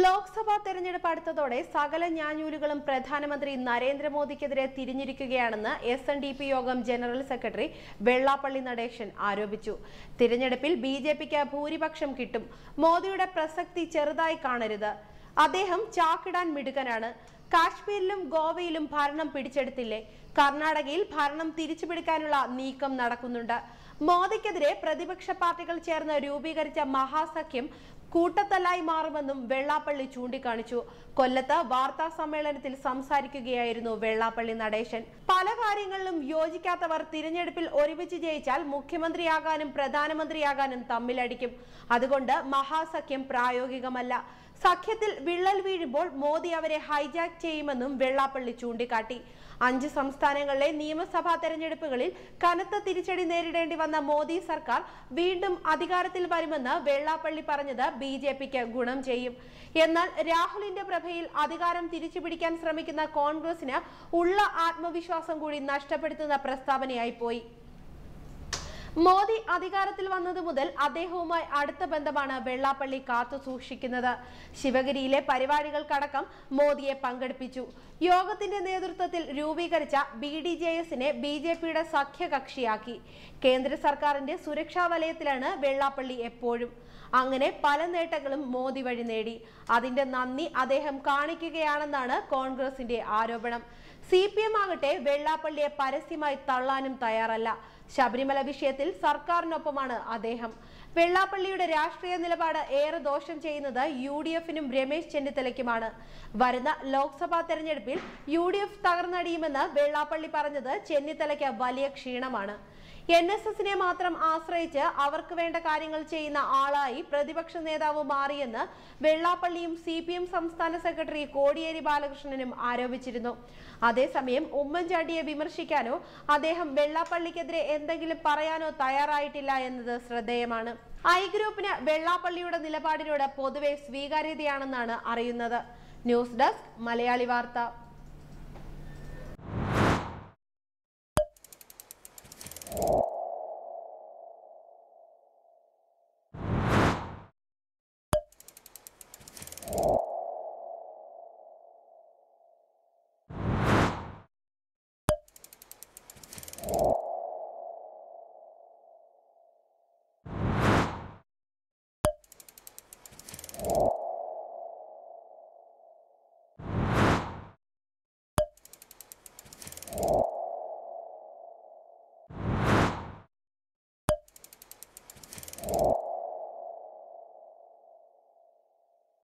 ലോക്സഭാ തെരഞ്ഞെടുപ്പ് അടുത്തതോടെ സകല ഞാഞ്ഞൂലുകളും പ്രധാനമന്ത്രി നരേന്ദ്രമോദിക്കെതിരെ തിരിഞ്ഞിരിക്കുകയാണെന്ന് എസ് എൻ ഡി പി യോഗം ജനറൽ സെക്രട്ടറി വെള്ളാപ്പള്ളി നടേശൻ ആരോപിച്ചു. തിരഞ്ഞെടുപ്പിൽ ബി ജെ പിക്ക് ഭൂരിപക്ഷം കിട്ടും. മോദിയുടെ പ്രസക്തി ചെറുതായി കാണരുത്. അദ്ദേഹം ചാക്കിടാൻ മിടുക്കനാണ്. കാശ്മീരിലും ഗോവയിലും ഭരണം പിടിച്ചെടുത്തില്ലേ? കർണാടകയിൽ ഭരണം തിരിച്ചുപിടിക്കാനുള്ള നീക്കം നടക്കുന്നുണ്ട്. മോദിക്കെതിരെ പ്രതിപക്ഷ പാർട്ടികൾ ചേർന്ന് രൂപീകരിച്ച മഹാസഖ്യം കൂട്ടത്തല്ലായി മാറുമെന്നും വെള്ളാപ്പള്ളി ചൂണ്ടിക്കാണിച്ചു. കൊല്ലത്ത് വാർത്താ സമ്മേളനത്തിൽ സംസാരിക്കുകയായിരുന്നു വെള്ളാപ്പള്ളി നടേശൻ. പല കാര്യങ്ങളിലും യോജിക്കാത്തവർ തിരഞ്ഞെടുപ്പിൽ ഒരുമിച്ച് ജയിച്ചാൽ മുഖ്യമന്ത്രിയാകാനും പ്രധാനമന്ത്രിയാകാനും തമ്മിലടിക്കും. അതുകൊണ്ട് മഹാസഖ്യം പ്രായോഗികമല്ല. സഖ്യത്തിൽ വിള്ളൽ വീഴുമ്പോൾ മോദി അവരെ ഹൈജാക്ക് ചെയ്യുമെന്നും വെള്ളാപ്പള്ളി ചൂണ്ടിക്കാട്ടി. അഞ്ച് സംസ്ഥാനങ്ങളിലെ നിയമസഭാ തെരഞ്ഞെടുപ്പുകളിൽ കനത്ത തിരിച്ചടി നേരിടേണ്ടി വന്ന മോദി സർക്കാർ വീണ്ടും അധികാരത്തിൽ വരുമെന്ന് വെള്ളാപ്പള്ളി പറഞ്ഞത് ബി ഗുണം ചെയ്യും. എന്നാൽ രാഹുലിന്റെ പ്രഭയിൽ അധികാരം തിരിച്ചുപിടിക്കാൻ ശ്രമിക്കുന്ന കോൺഗ്രസിന് ഉള്ള ആത്മവിശ്വാസം കൂടി നഷ്ടപ്പെടുത്തുന്ന പ്രസ്താവനയായി പോയി. മോദി അധികാരത്തിൽ വന്നത് മുതൽ അദ്ദേഹവുമായി അടുത്ത ബന്ധമാണ് വെള്ളാപ്പള്ളി കാത്തു സൂക്ഷിക്കുന്നത്. ശിവഗിരിയിലെ പരിപാടികൾക്കടക്കം മോദിയെ പങ്കെടുപ്പിച്ചു. യോഗത്തിന്റെ നേതൃത്വത്തിൽ രൂപീകരിച്ച ബി ഡി ജെ എസിനെ ബി ജെ പിയുടെ സഖ്യകക്ഷിയാക്കി. കേന്ദ്ര സർക്കാരിന്റെ സുരക്ഷാ വലയത്തിലാണ് വെള്ളാപ്പള്ളി എപ്പോഴും. അങ്ങനെ പല നേട്ടങ്ങളും മോദി വഴി നേടി. അതിന്റെ നന്ദി അദ്ദേഹം കാണിക്കുകയാണെന്നാണ് കോൺഗ്രസിന്റെ ആരോപണം. സി പി എം ആകട്ടെ വെള്ളാപ്പള്ളിയെ പരസ്യമായി തള്ളാനും തയ്യാറല്ല. ശബരിമല വിഷയത്തിൽ സർക്കാരിനൊപ്പമാണ് അദ്ദേഹം. വെള്ളാപ്പള്ളിയുടെ രാഷ്ട്രീയ നിലപാട് ഏറെ ദോഷം ചെയ്യുന്നത് യു ഡി എഫിനും രമേശ് ചെന്നിത്തലയ്ക്കുമാണ്. വരുന്ന ലോക്സഭാ തെരഞ്ഞെടുപ്പിൽ യു ഡി എഫ് തകർന്നടിയുമെന്ന് വെള്ളാപ്പള്ളി പറഞ്ഞത് ചെന്നിത്തലയ്ക്ക് വലിയ ക്ഷീണമാണ്. എൻ എസ് എസിനെ മാത്രം ആശ്രയിച്ച് അവർക്ക് വേണ്ട കാര്യങ്ങൾ ചെയ്യുന്ന ആളായി പ്രതിപക്ഷ നേതാവ് മാറിയെന്ന് വെള്ളാപ്പള്ളിയും സി പി എം സംസ്ഥാന സെക്രട്ടറി കോടിയേരി ബാലകൃഷ്ണനും ആരോപിച്ചിരുന്നു. അതേസമയം ഉമ്മൻചാണ്ടിയെ വിമർശിക്കാനോ അദ്ദേഹം വെള്ളാപ്പള്ളിക്കെതിരെ എന്തെങ്കിലും പറയാനോ തയ്യാറായിട്ടില്ല എന്നത് ശ്രദ്ധേയമാണ്. ഐ ഗ്രൂപ്പിന് വെള്ളാപ്പള്ളിയുടെ നിലപാടിനോട് പൊതുവെ സ്വീകാര്യതയാണെന്നാണ് അറിയുന്നത്. ന്യൂസ് ഡെസ്ക് മലയാളി വാർത്ത.